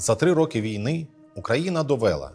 За три роки війни Україна довела,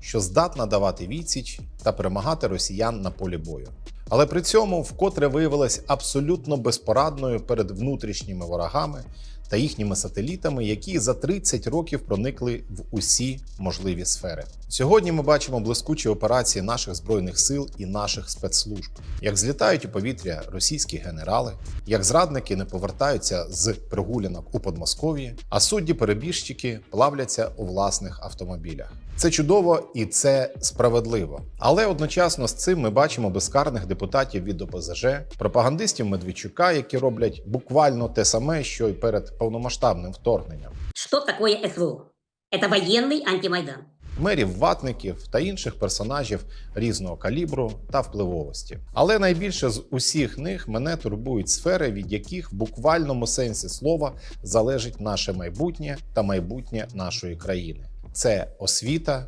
що здатна давати відсіч та перемагати росіян на полі бою. Але при цьому вкотре виявилась абсолютно безпорадною перед внутрішніми ворогами та їхніми сателітами, які за 30 років проникли в усі можливі сфери. Сьогодні ми бачимо блискучі операції наших збройних сил і наших спецслужб, як злітають у повітря російські генерали, як зрадники не повертаються з прогулянок у Подмосков'ї, а судді-перебіжчики плавляться у власних автомобілях. Це чудово і це справедливо. Але одночасно з цим ми бачимо безкарних депутатів від ОПЗЖ, пропагандистів Медведчука, які роблять буквально те саме, що й перед повномасштабним вторгненням. Что такое СВО? Это военный антимайдан. мерів, ватників та інших персонажів різного калібру та впливовості. Але найбільше з усіх них мене турбують сфери, від яких в буквальному сенсі слова залежить наше майбутнє та майбутнє нашої країни. Це освіта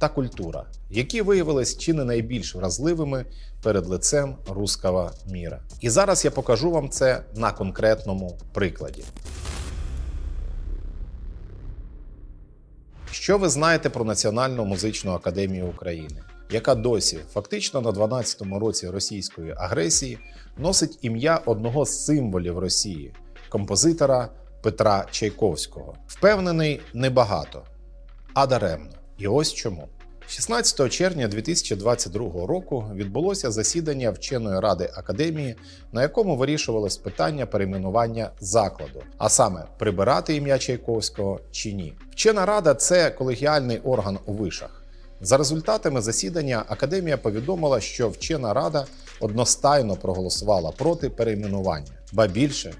та культура, які виявились чи не найбільш вразливими перед лицем руского міра. І зараз я покажу вам це на конкретному прикладі. Що ви знаєте про Національну музичну академію України, яка досі, фактично на 12-му році російської агресії, носить ім'я одного з символів Росії композитора Петра Чайковського? Впевнений, небагато, а даремно. І ось чому. 16 червня 2022 року відбулося засідання вченої ради академії, на якому вирішувалось питання перейменування закладу, а саме прибирати ім'я Чайковського чи ні. Вчена рада це колегіальний орган у вишах. За результатами засідання академія повідомила, що вчена рада одностайно проголосувала проти перейменування, ба більше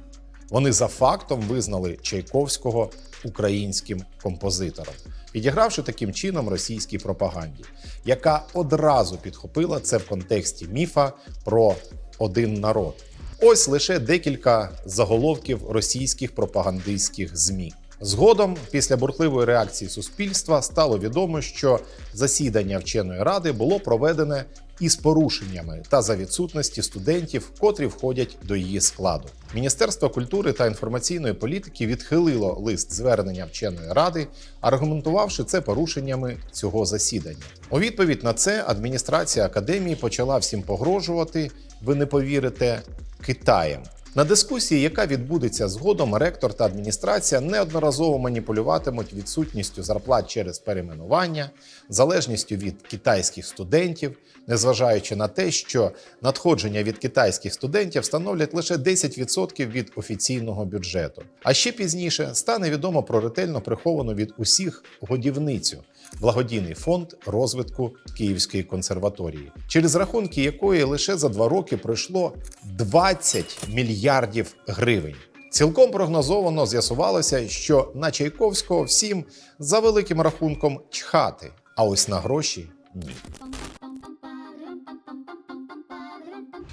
вони за фактом визнали Чайковського українським композитором, підігравши таким чином російській пропаганді, яка одразу підхопила це в контексті міфа про один народ. Ось лише декілька заголовків російських пропагандистських ЗМІ. Згодом, після бурхливої реакції суспільства, стало відомо, що засідання вченої ради було проведене із порушеннями та за відсутності студентів, котрі входять до її складу. Міністерство культури та інформаційної політики відхилило лист звернення вченої ради, аргументувавши це порушеннями цього засідання. У відповідь на це адміністрація академії почала всім погрожувати. Ви не повірите Китаєм. На дискусії, яка відбудеться згодом, ректор та адміністрація неодноразово маніпулюватимуть відсутністю зарплат через перейменування, залежністю від китайських студентів, незважаючи на те, що надходження від китайських студентів становлять лише 10% від офіційного бюджету. А ще пізніше стане відомо про ретельно приховану від усіх годівницю благодійний фонд розвитку Київської консерваторії, через рахунки якої лише за два роки пройшло 20 мільярдів гривень. Цілком прогнозовано з'ясувалося, що на Чайковського всім за великим рахунком чхати, а ось на гроші ні.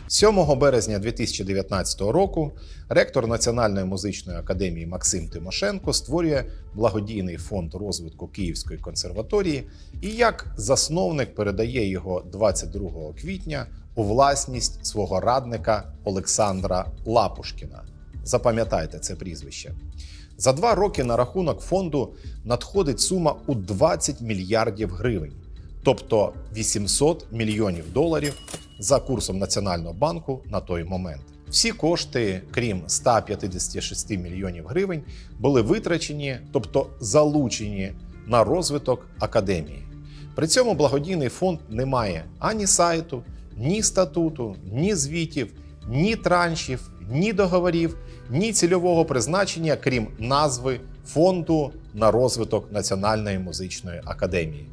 7 березня 2019 року ректор Національної музичної академії Максим Тимошенко створює благодійний фонд розвитку Київської консерваторії і як засновник передає його 22 квітня у власність свого радника Олександра Лапушкіна. Запам'ятайте це прізвище. За два роки на рахунок фонду надходить сума у 20 мільярдів гривень, тобто 800 мільйонів доларів за курсом Національного банку на той момент. Всі кошти, крім 156 мільйонів гривень, були витрачені, тобто залучені на розвиток академії. При цьому благодійний фонд не має ані сайту, ні статуту, ні звітів, ні траншів, ні договорів, ні цільового призначення, крім назви фонду на розвиток Національної музичної академії.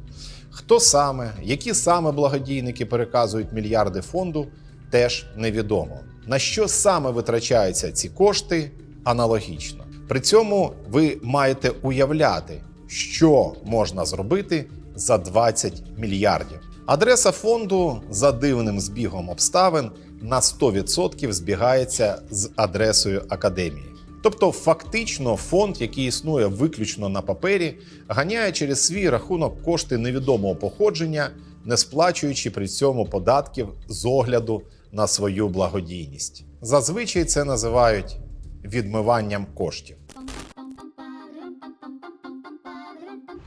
Хто саме, які саме благодійники переказують мільярди фонду, теж невідомо. На що саме витрачаються ці кошти, аналогічно. При цьому ви маєте уявляти, що можна зробити за 20 мільярдів. Адреса фонду за дивним збігом обставин на 100% збігається з адресою академії. Тобто, фактично, фонд, який існує виключно на папері, ганяє через свій рахунок кошти невідомого походження, не сплачуючи при цьому податків з огляду на свою благодійність. Зазвичай це називають відмиванням коштів.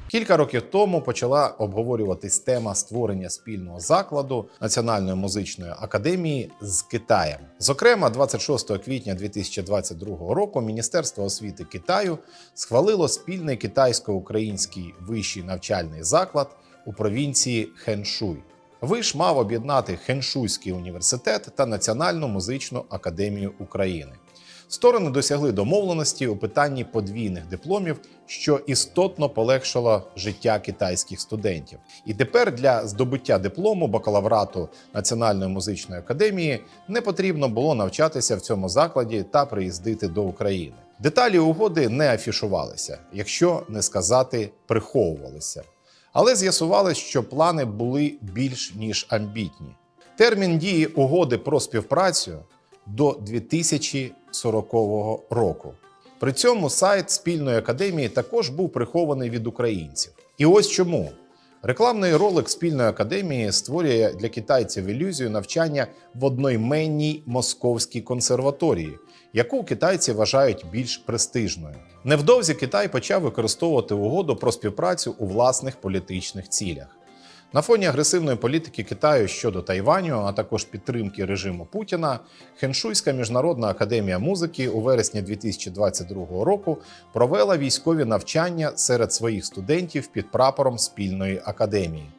Кілька років тому почала обговорюватись тема створення спільного закладу Національної музичної академії з Китаєм. Зокрема, 26 квітня 2022 року Міністерство освіти Китаю схвалило спільний китайсько-український вищий навчальний заклад у провінції Хеншуй. Виш мав об'єднати Хеншуйський університет та Національну музичну академію України. Сторони досягли домовленості у питанні подвійних дипломів, що істотно полегшило життя китайських студентів. І тепер для здобуття диплому бакалаврату Національної музичної академії не потрібно було навчатися в цьому закладі та приїздити до України. Деталі угоди не афішувалися, якщо не сказати приховувалися. Але з'ясувалось, що плани були більш ніж амбітні. Термін дії угоди про співпрацю до 2040 року. При цьому сайт спільної академії також був прихований від українців. І ось чому. Рекламний ролик спільної академії створює для китайців ілюзію навчання в одноіменній московській консерваторії, яку китайці вважають більш престижною. Невдовзі Китай почав використовувати угоду про співпрацю у власних політичних цілях. На фоні агресивної політики Китаю щодо Тайваню, а також підтримки режиму Путіна, Хеншуйська міжнародна академія музики у вересні 2022 року провела військові навчання серед своїх студентів під прапором спільної академії.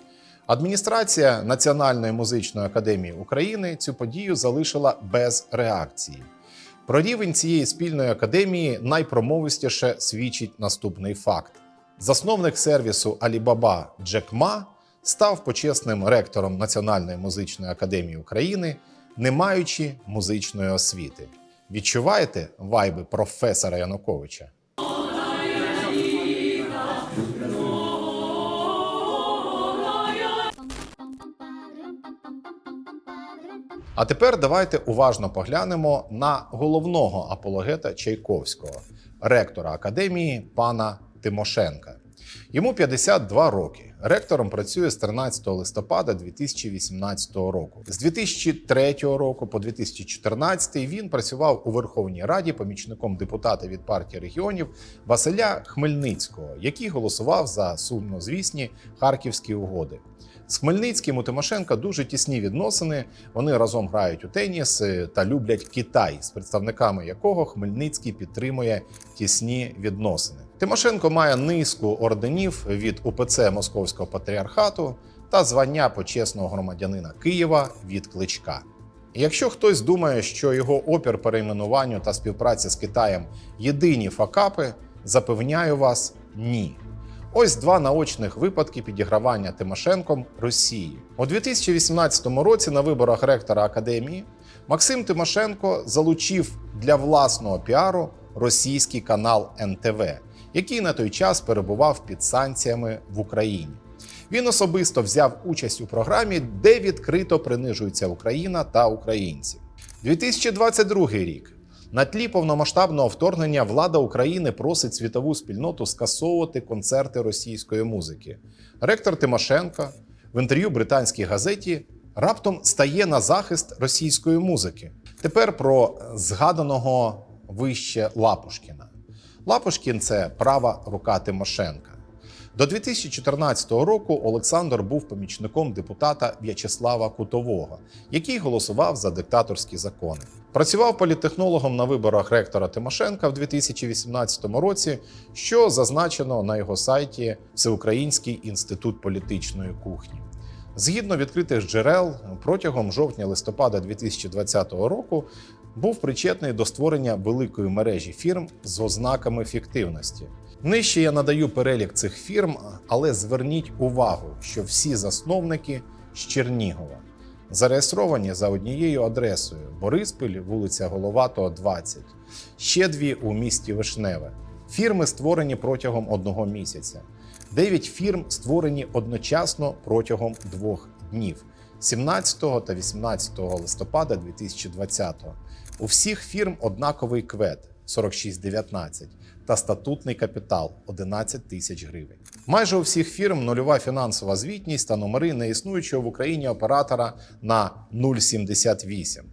Адміністрація Національної музичної академії України цю подію залишила без реакції. Про рівень цієї спільної академії найпромовистіше свідчить наступний факт: засновник сервісу Alibaba Джек Ма став почесним ректором Національної музичної академії України, не маючи музичної освіти. Відчуваєте вайби професора Януковича? А тепер давайте уважно поглянемо на головного апологета Чайковського, ректора академії пана Тимошенка. Йому 52 роки. Ректором працює з 13 листопада 2018 року. З 2003 року по 2014 він працював у Верховній Раді помічником депутата від партії регіонів Василя Хмельницького, який голосував за сумнозвісні харківські угоди. З Хмельницьким у Тимошенка дуже тісні відносини. Вони разом грають у теніс е, та люблять Китай, з представниками якого Хмельницький підтримує тісні відносини. Тимошенко має низку орденів від УПЦ Московського патріархату та звання почесного громадянина Києва від Кличка. Якщо хтось думає, що його опір перейменуванню та співпраці з Китаєм єдині факапи, запевняю вас, ні. Ось два наочних випадки підігравання Тимошенком Росії. У 2018 році на виборах ректора академії Максим Тимошенко залучив для власного піару російський канал НТВ, який на той час перебував під санкціями в Україні. Він особисто взяв участь у програмі, де відкрито принижується Україна та українці. 2022 рік. На тлі повномасштабного вторгнення влада України просить світову спільноту скасовувати концерти російської музики. Ректор Тимошенко в інтерв'ю британській газеті раптом стає на захист російської музики. Тепер про згаданого вище Лапушкіна. Лапушкін це права рука Тимошенка. До 2014 року Олександр був помічником депутата В'ячеслава Кутового, який голосував за диктаторські закони. Працював політтехнологом на виборах ректора Тимошенка в 2018 році, що зазначено на його сайті Всеукраїнський інститут політичної кухні. Згідно відкритих джерел, протягом жовтня-листопада 2020 року був причетний до створення великої мережі фірм з ознаками фіктивності. Нижче я надаю перелік цих фірм, але зверніть увагу, що всі засновники з Чернігова зареєстровані за однією адресою Бориспіль, вулиця Головатого, 20. Ще дві у місті Вишневе. Фірми створені протягом одного місяця. Дев'ять фірм створені одночасно протягом двох днів 17 та 18 листопада 2020. У всіх фірм однаковий квет 4619 та статутний капітал 11 тисяч гривень. Майже у всіх фірм нульова фінансова звітність та номери неіснуючого в Україні оператора на 078.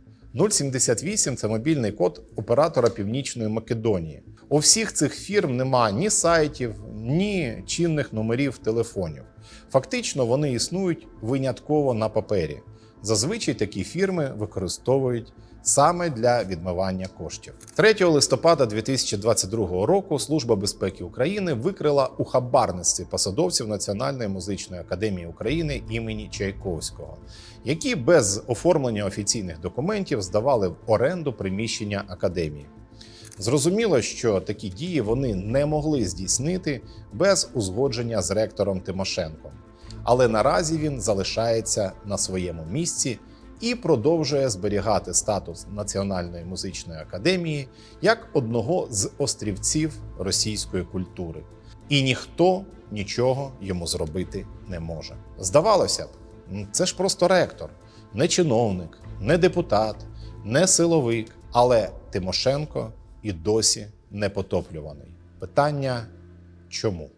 078 – це мобільний код оператора Північної Македонії. У всіх цих фірм нема ні сайтів, ні чинних номерів телефонів. Фактично, вони існують винятково на папері. Зазвичай такі фірми використовують саме для відмивання коштів. 3 листопада 2022 року Служба безпеки України викрила у хабарництві посадовців Національної музичної академії України імені Чайковського, які без оформлення офіційних документів здавали в оренду приміщення академії. Зрозуміло, що такі дії вони не могли здійснити без узгодження з ректором Тимошенком. Але наразі він залишається на своєму місці і продовжує зберігати статус Національної музичної академії як одного з острівців російської культури. І ніхто нічого йому зробити не може. Здавалося б, це ж просто ректор, не чиновник, не депутат, не силовик, але Тимошенко і досі не потоплюваний. Питання чому?